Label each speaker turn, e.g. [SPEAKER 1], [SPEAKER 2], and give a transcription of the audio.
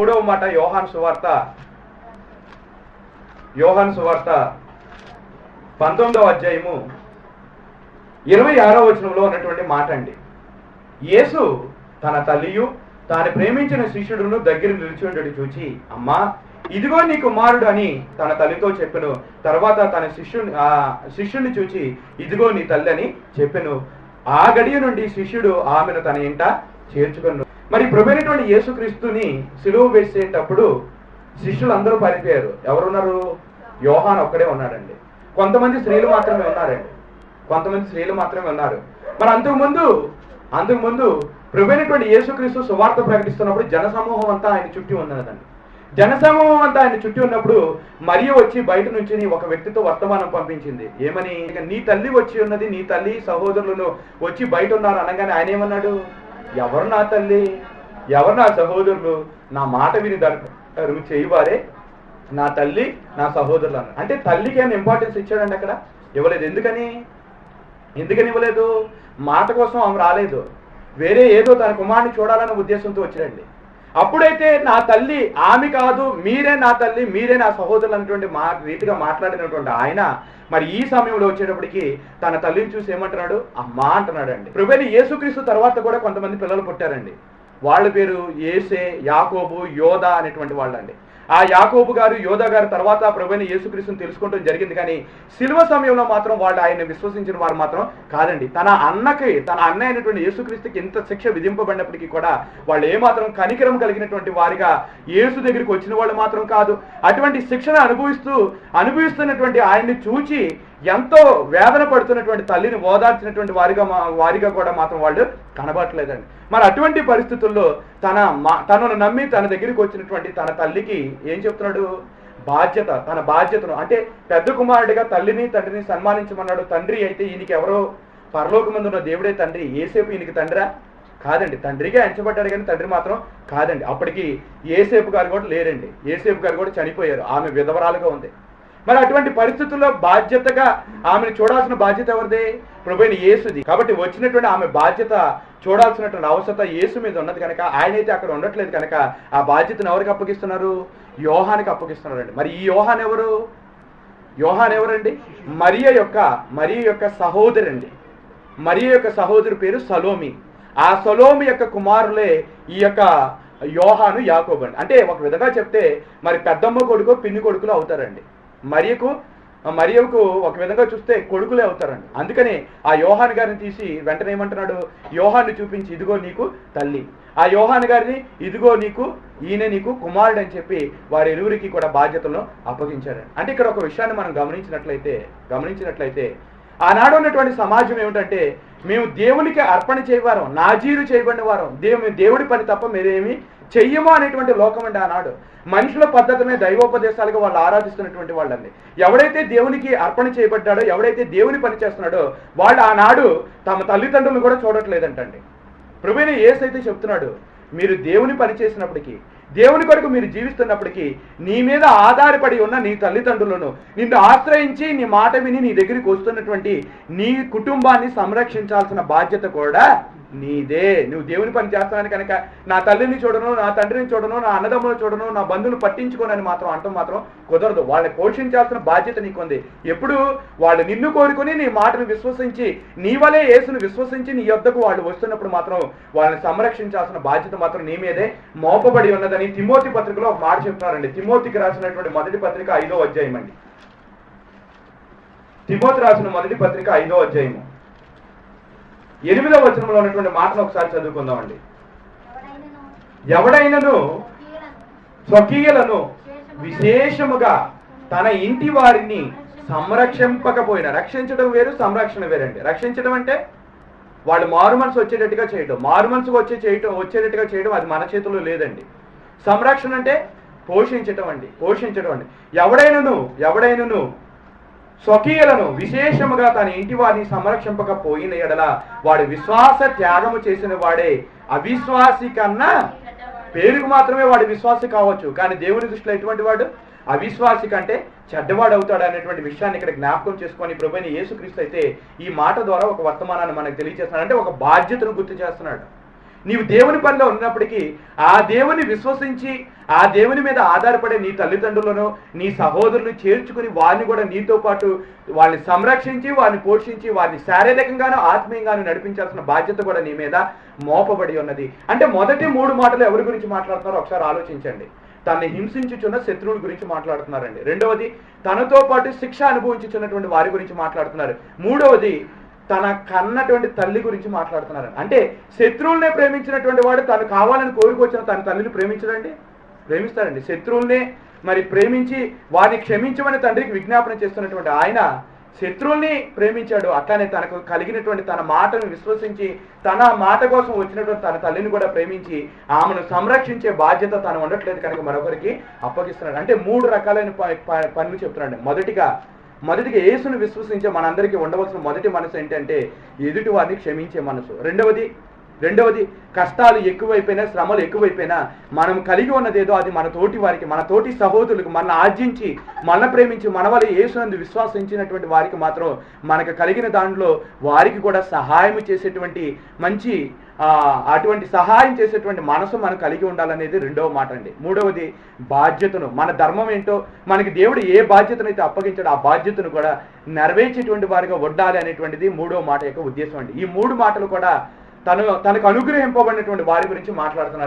[SPEAKER 1] మూడవ మాట యోహాన్ సువార్త. యోహాన్ సువార్త పంతొమ్మిదవ అధ్యాయము ఇరవై ఆరో వచనంలో ఉన్నటువంటి మాట అండి. యేసు తన తల్లియు తాను ప్రేమించిన శిష్యుడును దగ్గర నిలిచి చూచి అమ్మా ఇదిగో నీ కుమారుడు అని తన తల్లితో చెప్పెను. తర్వాత తన శిష్యుని ఆ శిష్యుని చూచి ఇదిగో నీ తల్లి అని చెప్పెను. ఆ గడియ నుండి శిష్యుడు ఆమెను తన ఇంట చేర్చుకున్నాడు మరి ప్రభుత్వ యేసుక్రీస్తుని సిలువ వేసేటప్పుడు శిష్యులు అందరూ పారిపోయారు. ఎవరున్నారు? యోహాన్ ఒక్కడే ఉన్నాడండి. కొంతమంది స్త్రీలు మాత్రమే ఉన్నారండి. కొంతమంది స్త్రీలు మాత్రమే ఉన్నారు. మరి అంతకుముందు అంతకుముందు ప్రభుత్వ యేసుక్రీస్తు సువార్త ప్రకటిస్తున్నప్పుడు జనసమూహం అంతా ఆయన చుట్టి ఉన్నదండి. జనసమూహం అంతా ఆయన చుట్టి ఉన్నప్పుడు మరియు వచ్చి బయట నుంచి ఒక వ్యక్తితో వర్తమానం పంపించింది. ఏమని? ఇక నీ తల్లి వచ్చి ఉన్నది నీ తల్లి సహోదరులను వచ్చి బయట ఉన్నారు అనగానే ఆయన ఏమన్నాడు? ఎవరు నా తల్లి? ఎవరు నా సహోదరులు? నా మాట విని దరు చేయవారే నా తల్లి నా సహోదరులు అన్నారు. అంటే తల్లికి ఏమైనా ఇంపార్టెన్స్ ఇచ్చాడండి అక్కడ? ఇవ్వలేదు. ఎందుకని? ఎందుకని ఇవ్వలేదు? మాట కోసం ఆమె రాలేదు. వేరే ఏదో తన కుమారుని చూడాలనే ఉద్దేశంతో వచ్చాడండి అప్పుడైతే నా తల్లి ఆమె కాదు మీరే నా తల్లి మీరే నా సహోదరులు అనేటువంటి మా రీతిగా మాట్లాడినటువంటి ఆయన మరి ఈ సమయంలో వచ్చేటప్పటికి తన తల్లిని చూసి ఏమంటున్నాడు? అమ్మా అంటున్నాడండి. ప్రభుని యేసుక్రీస్తు తర్వాత కూడా కొంతమంది పిల్లలు పుట్టారండి. వాళ్ళ పేరు ఏసే యాకోబు యోధ అనేటువంటి వాళ్ళండి. ఆ యాకోబు గారు యోధ గారు తర్వాత ప్రభుని యేసుక్రీస్తుని తెలుసుకోవడం జరిగింది. కానీ సిల్వ సమయంలో మాత్రం వాళ్ళు ఆయన విశ్వసించిన వారు మాత్రం కాదండి. తన అన్నకి తన అన్న అయినటువంటి యేసుక్రీస్తుకి ఇంత శిక్ష విధింపబడినప్పటికీ కూడా వాళ్ళు ఏమాత్రం కనికరం కలిగినటువంటి వారిగా యేసు దగ్గరికి వచ్చిన వాళ్ళు మాత్రం కాదు. అటువంటి శిక్షణ అనుభవిస్తూ అనుభవిస్తున్నటువంటి ఆయన్ని చూచి ఎంతో వేదన పడుతున్నటువంటి తల్లిని ఓదార్చినటువంటి వారిగా మా- వారిగా కూడా మాత్రం వాళ్ళు కనబడట్లేదండి. మరి అటువంటి పరిస్థితుల్లో తన మా- తనను నమ్మి తన దగ్గరికి వచ్చినటువంటి తన తల్లికి ఏం చెప్తున్నాడు? బాధ్యత తన బాధ్యతను. అంటే పెద్ద కుమారుడిగా తల్లిని తండ్రిని సన్మానించమన్నాడు. తండ్రి అయితే ఈయనకి ఎవరో పరలోకమందున్న దేవుడే తండ్రి. ఏసేపు ఈయనకి తండ్రా? కాదండి. తండ్రిగా ఎంచబడ్డాడు కానీ తండ్రి మాత్రం కాదండి. అప్పటికి ఏసేపు గారు కూడా లేరండి. ఏసేపు గారు కూడా చనిపోయారు. ఆమె విధవరాలుగా ఉంది. మరి అటువంటి పరిస్థితుల్లో బాధ్యతగా ఆమెను చూడాల్సిన బాధ్యత ఎవరిది? ప్రభుని యేసుది. కాబట్టి వచ్చినటువంటి ఆమె బాధ్యత చూడాల్సినటువంటి అవసరత యేసు మీద ఉన్నది కనుక ఆయన అయితే అక్కడ ఉండట్లేదు కనుక ఆ బాధ్యతను ఎవరికి అప్పగిస్తున్నారు? యోహానికి అప్పగిస్తున్నాడండి. మరి ఈ యోహాన్ ఎవరు? యోహాన్ ఎవరండి? మరియ యొక్క మరియ యొక్క సహోదరి అండి మరియ యొక్క సహోదరి పేరు సలోమి. ఆ సలోమి యొక్క కుమారులే ఈ యొక్క యోహాను యాకోబండి అంటే ఒక విధంగా చెప్తే మరి పెద్దమ్మ కొడుకు పిన్ని కొడుకులు అవుతారండి. మరియకు మరియకు ఒక విధంగా చూస్తే కొడుకులే అవుతారండి. అందుకని ఆ యోహాన్ గారిని తీసి వెంటనే ఏమంటున్నాడు? యోహాన్ని చూపించి ఇదిగో నీకు తల్లి. ఆ యోహాన్ గారిని ఇదిగో నీకు ఈయన నీకు కుమారుడు అని చెప్పి వారి ఇరువురికి కూడా బాధ్యతలను అప్పగించారు. అంటే ఇక్కడ ఒక విషయాన్ని మనం గమనించినట్లయితే గమనించినట్లయితే ఆనాడు ఉన్నటువంటి సమాజం ఏమిటంటే మేము దేవునికి అర్పణ చేయవారం నాజీరు చేయబడిన వారం దేవు దేవుడి పని తప్ప మీరేమీ చెయ్యము అనేటువంటి లోకం అండి ఆనాడు. మనుషుల పద్ధతినే దైవోపదేశాలుగా వాళ్ళు ఆరాధిస్తున్నటువంటి వాళ్ళండి. ఎవడైతే దేవునికి అర్పణ చేయబడ్డాడో ఎవడైతే దేవుని పని చేస్తున్నాడో వాళ్ళు ఆనాడు తమ తల్లిదండ్రులను కూడా చూడట్లేదంటండి. ప్రభుని ఏసైతే చెప్తున్నాడు మీరు దేవుని పని చేసినప్పటికీ దేవుని కొరకు మీరు జీవిస్తున్నప్పటికీ నీ మీద ఆధారపడి ఉన్న నీ తల్లిదండ్రులను నిన్ను ఆశ్రయించి నీ మాట విని నీ దగ్గరికి వస్తున్నటువంటి నీ కుటుంబాన్ని సంరక్షించాల్సిన బాధ్యత కూడా నీదే. నువ్వు దేవుని పని చేస్తానని కనుక నా తల్లిని చూడను నా తండ్రిని చూడను నా అన్నదమ్ములను చూడను నా బంధువులు పట్టించుకోనని మాత్రం అంటం మాత్రం కుదరదు. వాళ్ళని పోషించాల్సిన బాధ్యత నీకుంది. ఎప్పుడు వాళ్ళు నిన్ను కోరుకుని నీ మాటను విశ్వసించి నీ వలే యేసును విశ్వసించి నీ యొద్దకు వాళ్ళు వస్తున్నప్పుడు మాత్రం వాళ్ళని సంరక్షించాల్సిన బాధ్యత మాత్రం నీ మీదే మోపబడి ఉన్నదని తిమోతి పత్రికలో ఒక మాట చెప్తున్నారండి. తిమోతికి రాసినటువంటి మొదటి పత్రిక ఐదో అధ్యాయం అండి తిమోతి రాసిన మొదటి పత్రిక ఐదో అధ్యాయము. ఎనిమిదవ వచనంలో ఉన్నటువంటి మాటను ఒకసారి చదువుకుందామండి. ఎవడైనను స్వకీయులను విశేషముగా తన ఇంటి వారిని సంరక్షింపకపోయినా రక్షించడం వేరు సంరక్షణ వేరండి. రక్షించడం అంటే వాళ్ళు మారు మనసు వచ్చేటట్టుగా చేయడం మారు మనసు వచ్చే చేయటం వచ్చేటట్టుగా చేయడం అది మన చేతుల్లో లేదండి. సంరక్షణ అంటే పోషించటం అండి. పోషించడం అండి. ఎవడైనను ఎవడైనను స్వకీయులను విశేషముగా తన ఇంటి వారిని సంరక్షింపకపోయిన ఎడల వాడు విశ్వాస త్యాగము చేసిన వాడే. అవిశ్వాసి కన్నా పేరుకు మాత్రమే వాడు విశ్వాసి కావచ్చు. కానీ దేవుని దృష్టిలో ఎటువంటి వాడు? అవిశ్వాసి కంటే చెడ్డవాడు అవుతాడు అనేటువంటి విషయాన్ని ఇక్కడ జ్ఞాపకం చేసుకొని ప్రభుని యేసుక్రీస్తు అయితే ఈ మాట ద్వారా ఒక వర్తమానాన్ని మనకు తెలియజేస్తున్నాడు. అంటే ఒక బాధ్యతను గుర్తు చేస్తున్నాడు. నీవు దేవుని పనిలో ఉన్నప్పటికీ ఆ దేవుని విశ్వసించి ఆ దేవుని మీద ఆధారపడే నీ తల్లిదండ్రులను నీ సహోదరులు చేర్చుకుని వారిని కూడా నీతో పాటు వాళ్ళని సంరక్షించి వారిని పోషించి వారిని శారీరకంగాను ఆత్మీయంగానూ నడిపించాల్సిన బాధ్యత కూడా నీ మీద మోపబడి ఉన్నది. అంటే మొదటి మూడు మాటలు ఎవరి గురించి మాట్లాడుతున్నారో ఒకసారి ఆలోచించండి. తనని హింసించుచున్న శత్రువుల గురించి మాట్లాడుతున్నారండి. రెండవది తనతో పాటు శిక్ష అనుభవించుచున్నటువంటి వారి గురించి మాట్లాడుతున్నారు. మూడవది తన కన్నటువంటి తల్లి గురించి మాట్లాడుతున్నారు అంటే శత్రువులనే ప్రేమించినటువంటి వాడు తను కావాలని కోరుకొచ్చిన తన తల్లిని ప్రేమించడండి? ప్రేమిస్తాడండి. శత్రువుల్నే మరి ప్రేమించి వారిని క్షమించమని తండ్రికి విజ్ఞాపన చేస్తున్నటువంటి ఆయన శత్రువుల్ని ప్రేమించాడు. అట్లానే తనకు కలిగినటువంటి తన మాటను విశ్వసించి తన మాట కోసం వచ్చినటువంటి తన తల్లిని కూడా ప్రేమించి ఆమెను సంరక్షించే బాధ్యత తను ఉండట్లేదు కనుక మరొకరికి అప్పగిస్తున్నాడు. అంటే మూడు రకాలైన ప- పనులు చెప్తున్నాడు. మొదటిగా మొదటిగా యేసును విశ్వసించే మనందరికీ ఉండవలసిన మొదటి మనసు ఏంటంటే ఎదుటి వారిని క్షమించే మనసు. రెండవది రెండవది కష్టాలు ఎక్కువైపోయినా శ్రమలు ఎక్కువైపోయినా మనం కలిగి ఉన్నదేదో అది మన తోటి వారికి మన తోటి సహోదరులకు మన ఆర్జించి మన ప్రేమించి మన వల్ల యేసునందు విశ్వాసించినటువంటి వారికి మాత్రం మనకు కలిగిన దాంట్లో వారికి కూడా సహాయం చేసేటువంటి మంచి అటువంటి సహాయం చేసేటువంటి మనసు మనం కలిగి ఉండాలనేది రెండవ మాట అండి. మూడవది బాధ్యతను మన ధర్మం ఏంటో మనకి దేవుడు ఏ బాధ్యతను అయితే అప్పగించాడో ఆ బాధ్యతను కూడా నెరవేర్చేటువంటి వారిగా ఉండాలి అనేటువంటిది మూడవ మాట యొక్క ఉద్దేశం అండి. ఈ మూడు మాటలు కూడా తను తనకు అనుగ్రహింపబడినటువంటి వారి గురించి మాట్లాడుతున్నారు.